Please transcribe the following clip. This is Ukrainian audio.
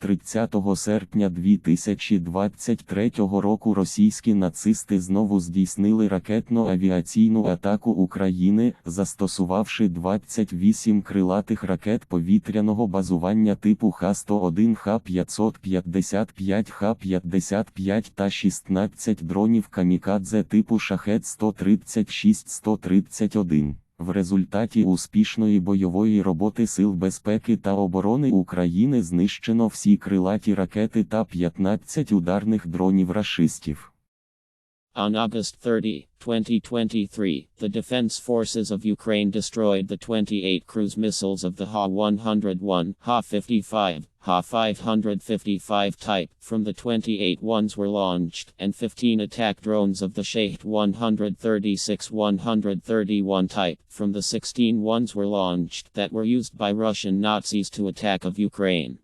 30 серпня 2023 року російські нацисти знову здійснили ракетно-авіаційну атаку України, застосувавши 28 крилатих ракет повітряного базування типу Х-101, Х-555, Х-55 та 16 дронів камікадзе типу Шахет-136-131. В результаті успішної бойової роботи Сил безпеки та оборони України знищено всі крилаті ракети та 15 ударних дронів рашистів. On August 30, 2023, the Defense Forces of Ukraine destroyed the 28 cruise missiles of the Ha-101, Ha-55, Ha-555 type. From the 28 ones were launched, and 15 attack drones of the Shahed 136-131 type. From the 16 ones were launched that were used by Russian Nazis to attack of Ukraine.